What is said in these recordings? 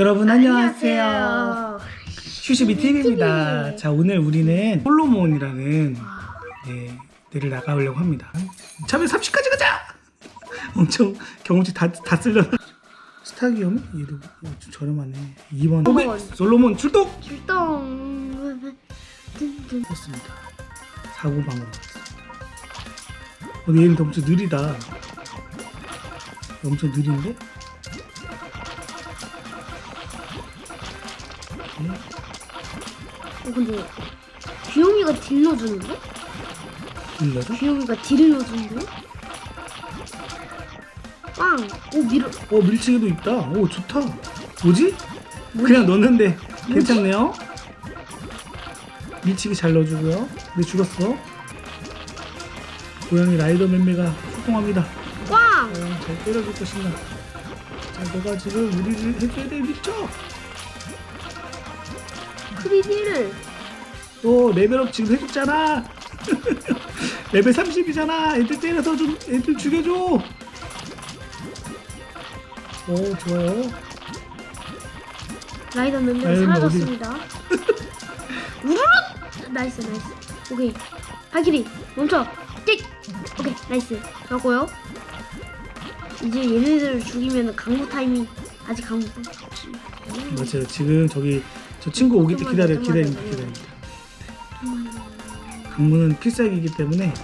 여러분 안녕하세요. 슈슈비 TV입니다. 자 오늘 우리는 솔로몬이라는 네, 데를 나가보려고 합니다. 참여 30까지 가자. 엄청 경험치 다, 다 쓸려. 스타기엄 얘도 어, 좀 저렴하네. 2번 어머. 솔로몬 출동. 출동. 든든. 했습니다. 사고방으로. 근데 얘는 엄청 느리다. 엄청 느린데? 근데 귀요미가 딜 넣어주는데? 일러죠? 귀요미가 딜을 넣어주는데? 빵! 오 밀어 어 밀치기도 있다. 오 좋다. 뭐지? 그냥 넣었는데 괜찮네요. 밀치기 잘 넣어주고요. 근데 죽었어. 고양이 라이더 맴매가 출동합니다. 빵! 과연 잘 때려줄 것인가? 자, 너가 지금 우리를 해줘야 돼, 밀쳐. 크리딜을 너 레벨업 지금 해줬잖아. 레벨 30이잖아. 애들 때려서 좀 애들 죽여줘. 오 좋아요. 라이더 라이더 사라졌습니다. 우르륵! 나이스 나이스. 오케이. 발키리 멈춰. 띡! 오케이 나이스. 좋았고요. 이제 얘네들을 죽이면 강무 타이밍 아직 강무 맞아요. 지금 저기 저 친구 오기 때 기다려 기다립니다. 기다립니다. 강문은 필살기이기 때문에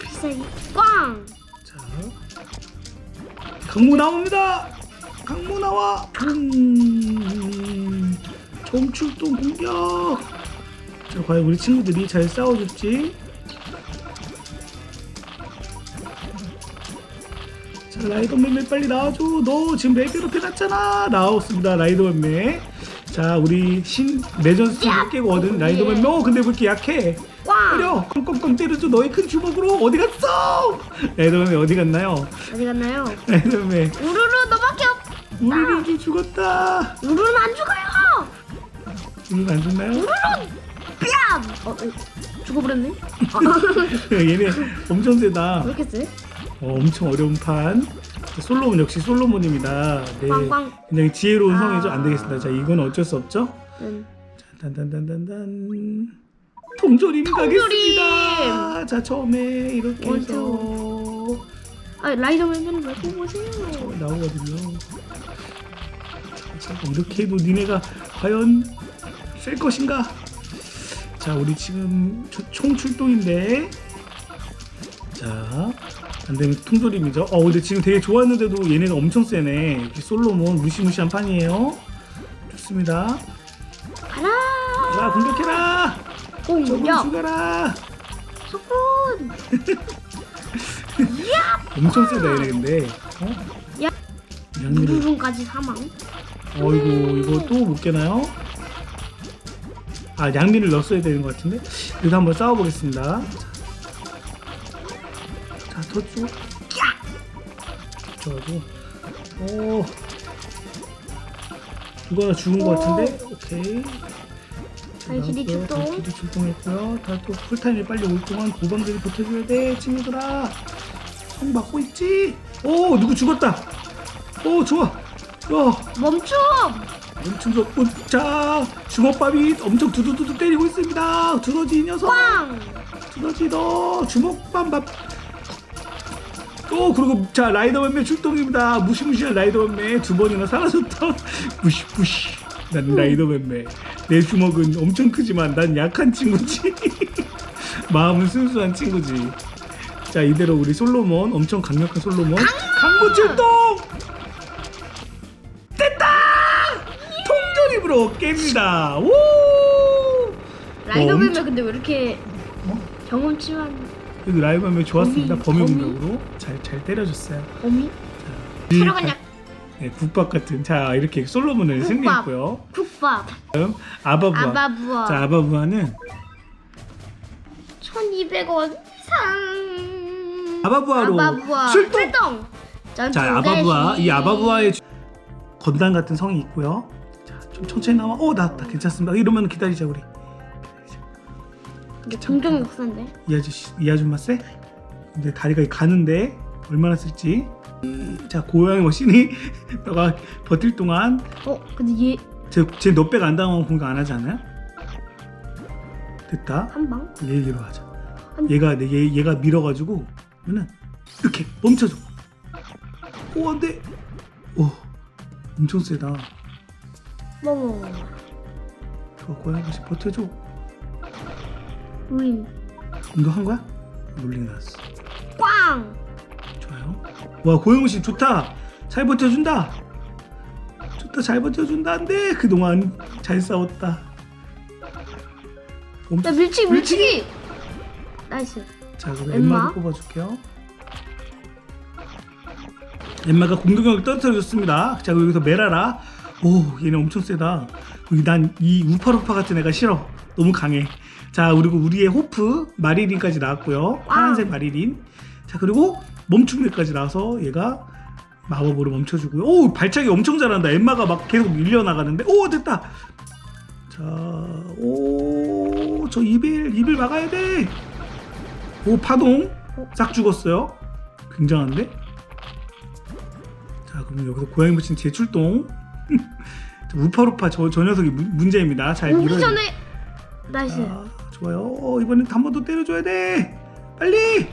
필살기 꽝! 자 강무 나옵니다. 강무 나와. 음, 정출동 공격. 자 과연 우리 친구들이 잘 싸워줄지. 자 라이더맨맨 빨리 나와줘. 너 지금 레벨업 해놨잖아. 나왔습니다 라이더맨맨. 자 우리 신 레전스 깨고 얻은 라이더맨맨. 어 근데 왜 이렇게 약해? 꽝! 때려 꽁꽁꽁 때려줘 너의 큰 주먹으로 어디 갔어? 라이더맨 어디 갔나요? 어디 갔나요? 라이더맨 우르르 너밖에 없. 좀 죽었다. 우르르는 안 죽어요. 우리가 안 죽나요? 뺨. 어, 어 죽어버렸네. 얘네 엄청 세다. 왜 이렇게 세? 어, 엄청 어려운 판. 솔로몬 역시 솔로몬입니다. 네, 빵빵. 굉장히 지혜로운 아. 성이죠. 안 되겠습니다. 자, 이건 어쩔 수 없죠. 응. 자, 단단단단단. 통조림 가겠습니다. 자, 처음에 이렇게 해서 아 라이더맨은 왜 뽑으세요? 나오거든요. 자, 자, 이렇게 해도 니네가 과연 쓸 것인가? 자, 우리 지금 초- 총 출동인데, 자, 안 되면 통조림이죠. 어, 근데 지금 되게 좋았는데도 얘네가 엄청 세네. 이렇게 솔로몬 무시무시한 판이에요. 좋습니다. 가라. 자, 공격해라. 오야 죽여라. 석군. 엄청 세다 얘네 근데. 어? 야. 양미를 우르릉까지 사망. 어이구 이거 또 못 깨나요? 아 양미를 넣었어야 되는 것 같은데 그래도 한번 싸워보겠습니다 자 더 쭉. 좋아가지고 오 누가 죽은 것 같은데 오케이 나왔고요. 출동. 출동했고요 다또 풀타임이 빨리 올 동안 고방들이 버텨줘야 돼 친구들아 총 맞고 있지? 오 누구 죽었다 오 좋아 와 멈춤. 엄청 좋고 자 주먹밥이 엄청 두두두두 때리고 있습니다 두더지 이 녀석 꽝. 두더지 너 주먹밥 맛. 오 그리고 자 라이더맨매 출동입니다. 무시무시한 라이더맨매. 두 번이나 사라졌다. 무시무시. 난 라이더맨매. 내 주먹은 엄청 크지만 난 약한 친구지. 마음은 순수한 친구지. 자 이대로 우리 솔로몬 엄청 강력한 솔로몬. 강무 출동! 됐다! 통조림으로 깹니다. 오! 라이더맨은 엄청- 근데 왜 이렇게 어? 경험치만 그래도 라이브 하면 좋았습니다 범위 범위, 범위? 공격으로 잘 잘 때려줬어요 어미? 이 새로운 약 네, 국밥 같은 자 이렇게 솔로몬을 국밥. 승리했고요 국밥. 다음 아바부아 아바부아. 자 아바부아는 1200원 상. 아바부아로 아바부아. 출동! 출동. 전자두 아바부아. 이 아바부아의 주- 건담 같은 성이 있고요 자 좀 천천히 나와 어 나왔다 괜찮습니다 이러면 기다리자 우리 이게 종종 역사인데. 이 아저씨 이 아줌마 쎄 근데 다리가 가는데 얼마나 쓸지 자 고양이 머신이 너가 버틸 동안 어 근데 얘 쟤너 백안 당하면 공격 안 하지 않아요? 됐다. 한 방? 얘기로 하자. 한- 얘가 내 얘, 얘가 밀어가지고 그러면 이렇게 멈춰줘. 오 안돼. 오 엄청 세다. 뭐 좋아 고양이 머신 버텨줘. 우린 이거 한 거야? 롤링 나왔어. 꽝! 좋아요. 와 고영우 씨 좋다. 잘 버텨준다. 좋다 잘 버텨준다. 안돼 그동안 잘 싸웠다. 엄- 야 밀치기 밀치기! 나이스 자 그럼 엠마? 엠마도 뽑아줄게요. 엠마가 공격력을 떨어뜨려줬습니다. 자 여기서 메라라. 오 얘네 엄청 세다. 난이 우파루파 같은 애가 싫어. 너무 강해. 자 그리고 우리의 호프 마리린까지 나왔고요. 파란색 마리린. 자 그리고 멈춤대까지 나와서 얘가 마법으로 멈춰주고요. 오 발차기 엄청 잘한다. 엠마가 막 계속 밀려 나가는데 오 됐다. 자, 오, 저 이빌, 이빌 막아야 돼. 오, 파동. 싹 죽었어요. 굉장한데? 자, 그럼 여기서 고양이 붙인 재출동. 자, 우파루파 저, 저 녀석이 문- 문제입니다. 잘 오기 밀어야 전에 나이스 자, 좋아요. 어, 이번엔 한번더 때려줘야 돼. 빨리.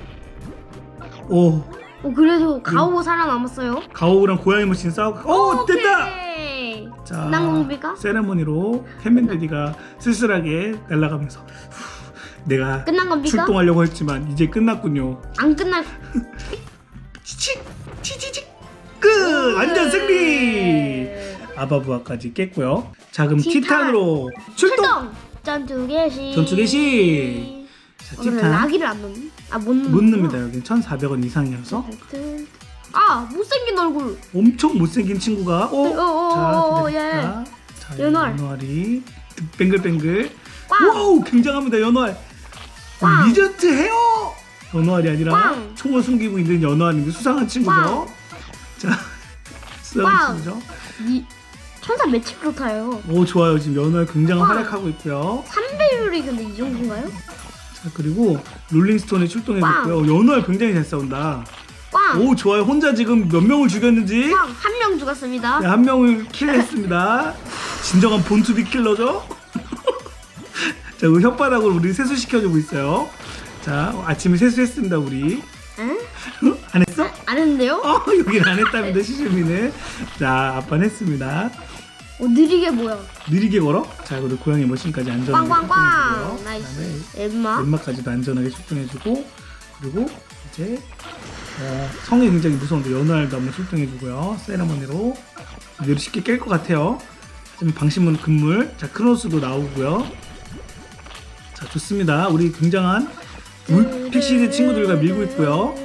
오, 어 그래도 가오 살아남았어요 가오랑 고양이 머신 싸우고. 오, 됐다. 오케이. 자, 난 공비가? 세레머니로 햄맨데디가 쓸쓸하게 날아가면서 후, 내가 끝난 겁니까? 출동하려고 했지만 이제 끝났군요. 안 끝날 치치 치치치 끝 완전 승리. 아바부아까지 깼고요. 자 그럼 티탄. 티탄으로 출동. 전투 개시 전투 개시. 자 오늘 티탄 라기를 안 넣니? 아못 넣는 못 납니다. 여기 1,400원 이상이어서 아 못생긴 얼굴 엄청 못생긴 친구가 어. 오, 오, 자, 예. 기다립니다. 자, 연활. 연활이 뱅글뱅글. 꽝! 와우 굉장합니다 연활. 꽝! 리전트 헤어. 연활이 아니라 꽝! 총을 숨기고 있는 연활인데 수상한 친구죠. 꽝! 자, 수상한 꽝! 친구죠. 이 천사 매치 프로타요 오 좋아요 지금 연활 굉장한 꽝! 활약하고 있고요. 3배율이 근데 이 정도인가요? 자 그리고 롤링스톤에 출동해줬고요. 연활 굉장히 잘 싸운다. 꽝! 오 좋아요 혼자 지금 몇 명을 죽였는지 꽝! 한 명 죽었습니다 네, 한 명을 킬했습니다. 진정한 본투비 킬러죠. 자, 그 혓바닥으로 우리 세수 시켜주고 있어요. 자, 아침에 세수했습니다, 우리. 응? 어? 안 했어? 안 했는데요? 어, 여기는 안 했답니다, 시즈미는. 자, 아빠는 했습니다. 어 느리게 뭐야 느리게 걸어. 자, 그리고 고양이 머신까지 안전하게 꽝꽝꽝 출동해주고요. 나이스 그다음에 엠마 엠마까지도 안전하게 출동해주고, 그리고 이제 어, 성이 굉장히 무서운데 연활도 한번 출동해주고요. 세레머니로 이대로 쉽게 깰 것 같아요. 지금 방심문 금물, 자 크로스도 나오고요. 자 좋습니다. 우리 굉장한 울 픽시드 친구들과 밀고 있고요.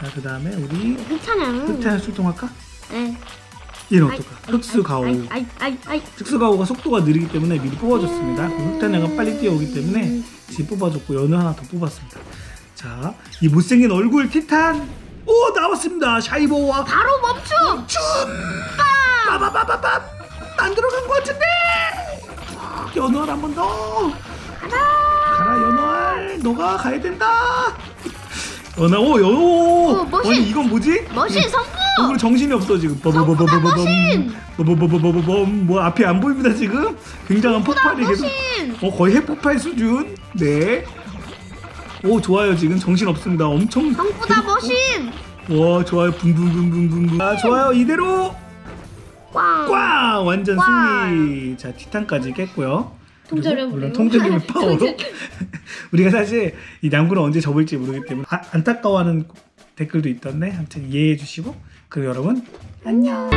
자 그 다음에 우리 흑차냥 흑태한 출동할까? 네. 아이, 어떨까? 아이, 흑수 가오. 아이 아이 아이 아이. 흑수 가오가 속도가 느리기 때문에 미리 뽑아줬습니다. 그 흑태양은 빨리 뛰어오기 때문에 지금 뽑아줬고 연우 하나 더 뽑았습니다. 자, 이 못생긴 얼굴 티탄. 오 나왔습니다. 샤이보와 바로 멈춤! 춤 빠바바바밤! 안 들어간 것 같은데! 연우알 한번 더. 가라! 가라 연우알. 너가 가야 된다. 연우 오 연우. 어, 머신! 아니 이건 뭐지? 머신 성공 얼굴 정신이 없어 지금 버버버버버범 머신! 버버버버버범 뭐 앞이 안 보입니다 지금 굉장한 폭발이 계속 어 거의 핵폭발 수준 네. 오 좋아요 지금 정신 없습니다 엄청 성부다 머신 와 좋아요 붕붕붕붕붕붕 아 좋아요 이대로 꽝 꽝 완전 꽝. 승리 자 티탄까지 깼고요 그리고 물론. 통제력의 파워로. 우리가 사실 이 양구를 언제 접을지 모르기 때문에 아, 안타까워하는 댓글도 있던데 아무튼 이해해 주시고 그리고 여러분 안녕